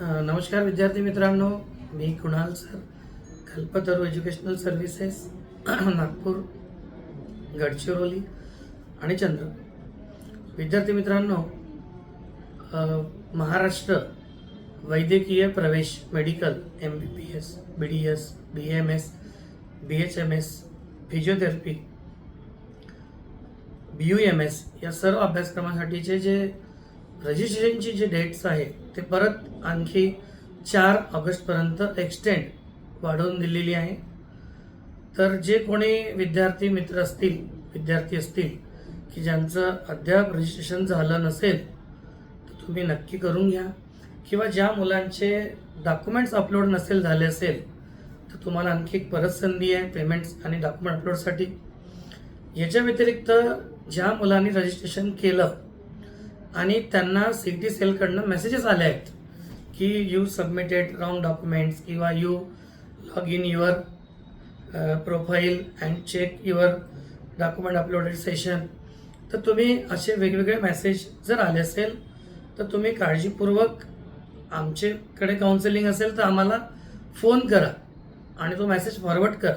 नमस्कार विद्यार्थी मित्रांनो. मी Kunal sir Kalpataru educational services Nagpur Gadchiroli आणि चंद्र विद्यार्थी मित्रांनो महाराष्ट्र वैद्यकीय प्रवेश medical M B B S B D S B M S B H M S physiotherapy B U M S या सर्व अभ्यासक्रमासाठीचे जे रजिस्ट्रेशनची जे डेट्स आहे ते परत आणखी चार ऑगस्टपर्यंत एक्सटेंड वाढवून दिलेली आहे. तर जे कोणी विद्यार्थी मित्र असतील विद्यार्थी असतील की ज्यांचं अद्याप रजिस्ट्रेशन झालं नसेल तर तुम्ही नक्की करून घ्या. किंवा ज्या मुलांचे डॉक्युमेंट्स अपलोड नसेल झाले असेल तर तुम्हाला आणखी एक परत संधी आहे पेमेंट्स आणि डॉक्युमेंट अपलोडसाठी याच्या व्यतिरिक्त ज्या मुलांनी रजिस्ट्रेशन केलं आणि त्यांना सी टी सेलकडनं मेसेजेस आले आहेत की यू सबमिटेड रॉंग डॉक्युमेंट्स किंवा you log in your profile and check your document uploaded session तर तुम्ही असे वेगवेगळे मेसेज जर आले असेल तर तुम्ही काळजीपूर्वक आमच्याकडे काउन्सिलिंग असेल तर आम्हाला फोन करा आणि तो मेसेज फॉरवर्ड करा.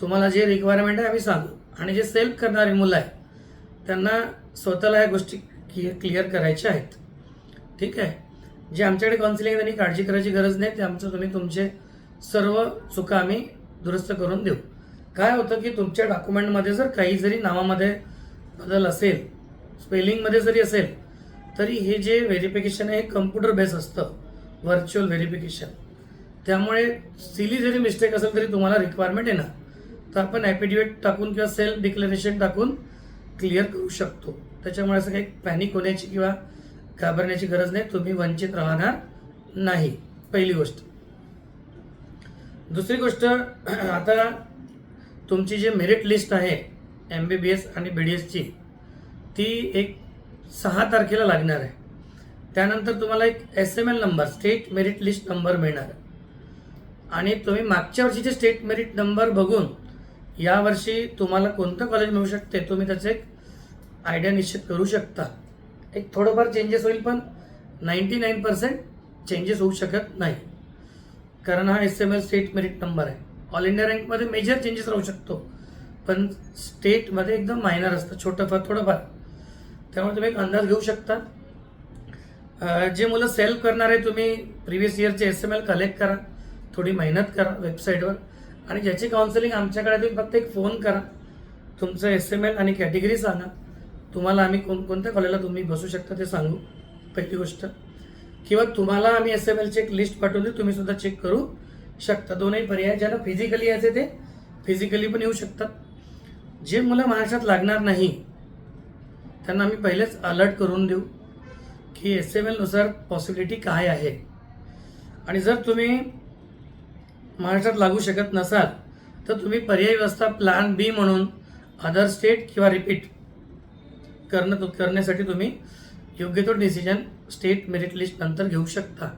तुम्हाला जे रिक्वायरमेंट आहे आम्ही सांगू. आणि जे सेल्फ करणारी मुलं आहे त्यांना स्वतःला ह्या गोष्टी क्लिअर क्लिअर करायचे आहेत. ठीक आहे? जे आमच्याकडे काउन्सिलिंग त्यांनी काळजी करायची गरज नाही ते आमचं तुम्ही तुमचे सर्व चुका आम्ही दुरुस्त करून देऊ. काय होतं की तुमच्या डॉक्युमेंटमध्ये जर काही जरी नावामध्ये बदल असेल स्पेलिंगमध्ये जरी असेल तरी हे जे व्हेरिफिकेशन आहे हे कम्प्युटर बेस असतं. व्हर्च्युअल व्हेरिफिकेशन त्यामुळे सिली जरी मिस्टेक असेल तरी तुम्हाला रिक्वायरमेंट येणार. तर आपण ॲफिडेविट टाकून किंवा सेल्फ डिक्लेरेशन टाकून क्लिअर करू शकतो. त्याच्यामुळे असं काही पॅनिक होण्याची किंवा घाबरण्याची गरज नाही. तुम्ही वंचित राहणार नाही. पहिली गोष्ट. दुसरी गोष्ट आता तुमची जी मेरिट लिस्ट आहे एम बी बी एस आणि बी डी एसची ती एक सहा तारखेला लागणार आहे. त्यानंतर तुम्हाला एक S M L number state merit list number मिळणार आहे. आणि तुम्ही मागच्या वर्षीचे स्टेट मेरिट नंबर बघून यावर्षी तुम्हाला कोणतं कॉलेज मिळू शकते तुम्ही त्याचं एक आयडिया निश्चित करू शकता. एक थोडंफार चेंजेस होईल पण नाईंटी नाईन पर्सेंट चेंजेस होऊ शकत नाही. कारण हा S M L state merit number आहे. ऑल इंडिया रँकमध्ये मेजर चेंजेस राहू शकतो. पण स्टेटमध्ये एकदम मायनर असतं छोटंफार थोडंफार. त्यामुळे तुम्ही एक अंदाज घेऊ शकता. जे मुलं सेल्फ करणार आहे तुम्ही प्रिव्हियस इयरचे एस एम एल कलेक्ट करा. थोडी मेहनत करा वेबसाईटवर आणि ज्याची काउन्सिलिंग आमच्याकडे तुम्ही फक्त एक फोन करा. तुमचं एस एम एल आणि कॅटेगरी सांगा. तुम्हाला आम्ही कोण कोणत्या कॉलेजला तुम्ही बसू शकता ते सांगू पहिली गोष्ट. किंवा तुम्हाला आम्ही एस एम एलची एक लिस्ट पाठवून देऊ तुम्ही सुद्धा चेक करू शकता. दोनही पर्याय ज्यांना फिजिकली यायचे ते फिजिकली पण येऊ शकतात. जे मुलं महाराष्ट्रात लागणार नाही त्यांना आम्ही पहिलेच अलर्ट करून देऊ की एस एम एलनुसार पॉसिबिलिटी काय आहे. आणि जर तुम्ही महाराष्ट्रात लागू शकत नसाल तर तुम्ही पर्यायी व्यवस्था प्लॅन बी म्हणून अदर स्टेट किंवा रिपीट करणं करण्यासाठी तुम्ही योग्य तो डिसिजन स्टेट मेरिट लिस्ट नंतर घेऊ शकता.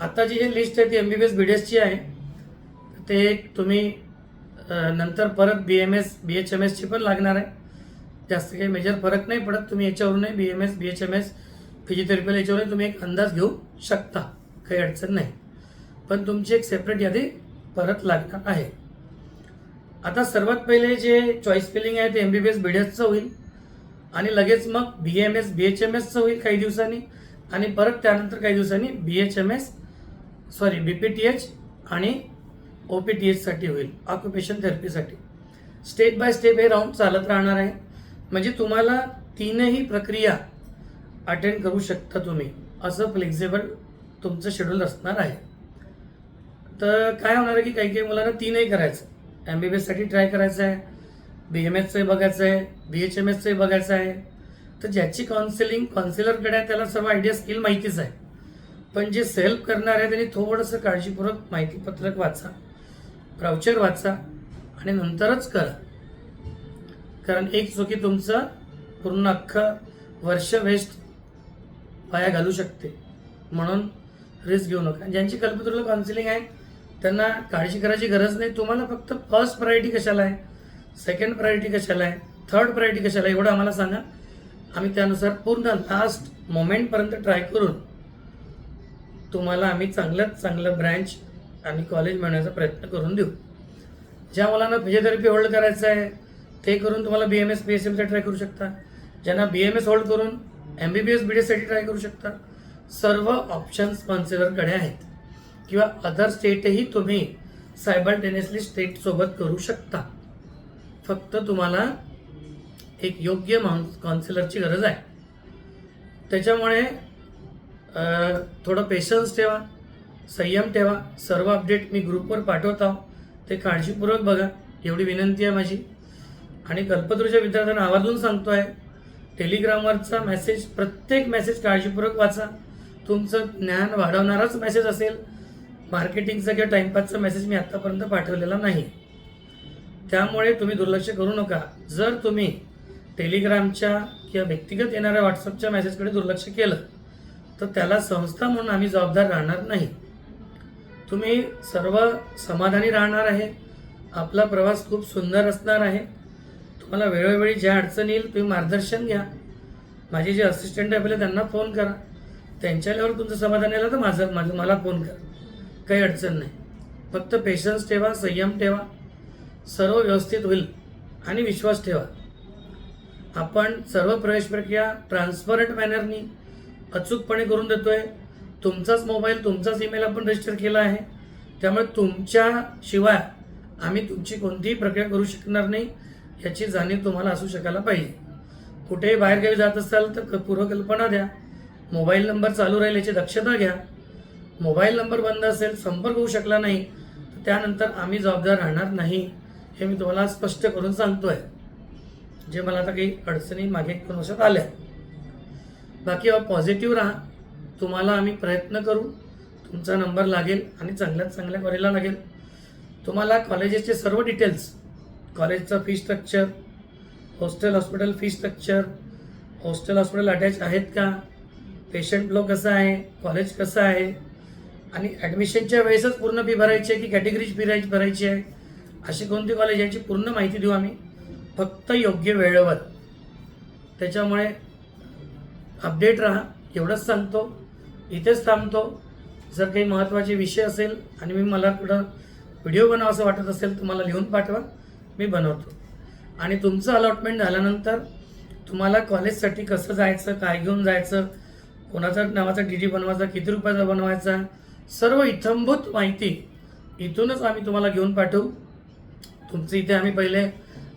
आता जी हे लिस्ट आहे ती M B B S B D एसची आहे. ते तुम्ही नंतर परत B M S B H M एसची पण लागणार आहे. जास्त काही मेजर फरक नाही पडत. तुम्ही याच्यावरूनही B M S B H M S फिजिओथेरपीला याच्यावरून तुम्ही एक अंदाज घेऊ शकता. काही अडचण नाही. पण तुमची एक सेपरेट यादी परत लागणार आहे. आता सर्वात पहिले जे चॉईस फिलिंग आहे ते M B B S B D एसचं होईल. आणि लगेच मग B M S B H M एसचं होईल काही दिवसांनी. आणि परत त्यानंतर काही दिवसांनी B H M S sorry B P T H आणि ओ पी टी एचसाठी होईल ऑक्युपेशन थेरपीसाठी स्टेप बाय स्टेप हे राऊंड चालत राहणार आहे. म्हणजे तुम्हाला तीनही प्रक्रिया अटेंड करू शकता तुम्ही. असं फ्लेक्झिबल तुमचं शेड्यूल असणार आहे. तर काय होणार आहे की काही काही मुलांना तीनही करायचं एम बी बी एससाठी ट्राय करायचं आहे. बी एम एसचंही बघायचं आहे बी एच एम एसचंही बघायचं आहे तर ज्याची काउन्सिलिंग काउन्सिलरकडे आहे त्याला सर्व आयडिया स्किल माहितीच आहे. पण जे सेल्फ करणार आहे त्यांनी थोडंसं काळजीपूर्वक माहितीपत्रक वाचा ब्राउचर वाचा आणि नंतरच करा. कारण एक चुकी तुमचं पूर्ण अख्खं वर्ष वेस्ट वाया घालू शकते. म्हणून रिस्क घेऊ नका. ज्यांची कल्पतरुला काउन्सिलिंग आहे त्यांना काळजी करायची गरज नाही. तुम्हाला फक्त फर्स्ट प्रायोरिटी कशाला आहे? सेकंड प्रायोरिटी कशाला आहे? थर्ड प्रायोरिटी कशाला आहे? एवढं आम्हाला सांगा. आम्ही त्यानुसार पूर्ण लास्ट मोमेंटपर्यंत ट्राय करून तुम्हाला आम्ही चांगल्यात चांगलं ब्रँच आणि कॉलेज मिळण्याचा प्रयत्न करून देऊ. ज्या मुलांना फिजिओथेरपी होल्ड करायचं आहे ते करून तुम्हाला B M S B S एमसाठी try करू शकता. ज्यांना बी एम एस होल्ड करून M B B S B D एससाठी try करू शकता. सर्व ऑप्शन्स कॉन्सिलरकडे आहेत. किंवा अदर स्टेटही तुम्ही सायबरटेनियसली स्टेटसोबत करू शकता. फक्त तुम्हाला एक योग्य काउन्सिलरची गरज आहे. त्याच्यामुळे थोडं पेशन्स ठेवा संयम ठेवा सर्व अपडेट मी ग्रुपवर पाठवत. आहो ते काळजीपूर्वक बघा एवढी विनंती आहे माझी. आणि कल्पतरूच्या विद्यार्थ्यांना आवर्जून सांगतो आहे टेलिग्रामवरचा मेसेज प्रत्येक मेसेज काळजीपूर्वक वाचा. तुमचं ज्ञान वाढवणाराच मेसेज असेल. मार्केटिंगचा किंवा टाईमपासचा मेसेज मी आत्तापर्यंत पाठवलेला नाही. त्यामुळे तुम्ही दुर्लक्ष करू नका. जर तुम्ही टेलिग्रामच्या किंवा व्यक्तिगत येणाऱ्या व्हॉट्सअपच्या मेसेजकडे दुर्लक्ष केलं तर त्याला संस्था म्हणून आम्ही जबाबदार राहणार नाही. तुम्ही सर्व समाधानी राहणार आहे. आपला प्रवास खूप सुंदर असणार आहे. तुम्हाला वेळोवेळी ज्या अडचणी येईल तुम्ही मार्गदर्शन घ्या. माझे जे असिस्टंट आहे आपले त्यांना फोन करा. त्यांच्या लेवलवर तुमचं समाधान आलं तर माझं माझं मला फोन करा. काही अडचण नाही. फक्त पेशन्स ठेवा संयम ठेवा. सर्व व्यवस्थित होईल आणि विश्वास ठेवा. आपण सर्व प्रवेश प्रक्रिया ट्रान्सपरंट मॅनरनी अचूकपणे करून देतोय. तुमचाच मोबाईल तुमचाच ईमेल आपण रजिस्टर केला आहे. त्यामुळे तुमच्या शिवाय आम्ही तुमची कोणतीही प्रक्रिया करू शकणार नाही याची जाणीव तुम्हाला असू शकायला पाहिजे. कुठेही बाहेरगावी जात असाल तर क- पूर्वकल्पना द्या. मोबाईल नंबर चालू राहील याची दक्षता घ्या. मोबाईल नंबर बंद असेल संपर्क होऊ शकला नाही तर त्यानंतर आम्ही जबाबदार राहणार नाही. हे मी तुम्हाला स्पष्ट करून सांगतोय. जे मला आता काही अडचणी मागे एक दोन वर्षात आल्या. बाकी पॉझिटिव्ह राहा. तुम्हाला आम्ही प्रयत्न करू. तुमचा नंबर लागेल आणि चांगल्यात चांगल्या कॉलेजला लागेल. तुम्हाला कॉलेजेसचे सर्व डिटेल्स कॉलेजचं fee structure hostel hospital fee structure hostel hospital attach आहेत का? पेशंट फ्लो कसा आहे? कॉलेज कसं आहे? आणि ॲडमिशनच्या वेळेसच पूर्ण फी भरायची आहे की कॅटेगरीज फी भरायची आहे? अशी कोणती कॉलेज याची पूर्ण माहिती देऊ आम्ही? फक्त योग्य वेळेवर. त्याच्यामुळे अपडेट राहा एवढंच सांगतो. इथेच थांबतो. जर काही महत्त्वाचे विषय असेल आणि मी मला कुठं व्हिडिओ बनवा असं वाटत असेल तर मला लिहून पाठवा. मी बनवतो. आणि तुमचं अलॉटमेंट झाल्यानंतर तुम्हाला कॉलेजसाठी कसं जायचं काय घेऊन जायचं कोणाचा नावाचा डी डी बनवायचा किती रुपयाचा बनवायचा सर्व इथंभूत माहिती इथूनच आम्ही तुम्हाला घेऊन पाठवू. तुमचं इथे आम्ही पहिले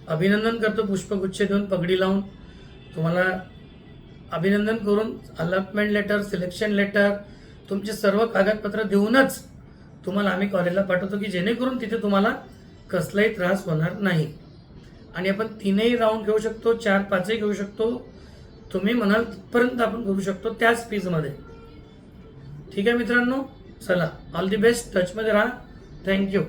अभिनंदन करतो पुष्पगुच्छ देऊन पगडी लावून. तुम्हाला अभिनंदन करून अलॉटमेंट लेटर सिलेक्शन लेटर तुमचे सर्व कागदपत्र देऊनच तुम्हाला आम्ही कॉलेजला पाठवतो की जेणेकरून तिथे तुम्हाला कसलाही त्रास होणार नाही. आणि आपण तीनही राऊंड घेऊ शकतो चार पाचही घेऊ शकतो. तुम्ही म्हणाल तिथपर्यंत आपण करू शकतो त्याच फीजमध्ये ठीक आहे मित्रांनो? चला ऑल दी बेस्ट टचमध्ये राहा. थँक्यू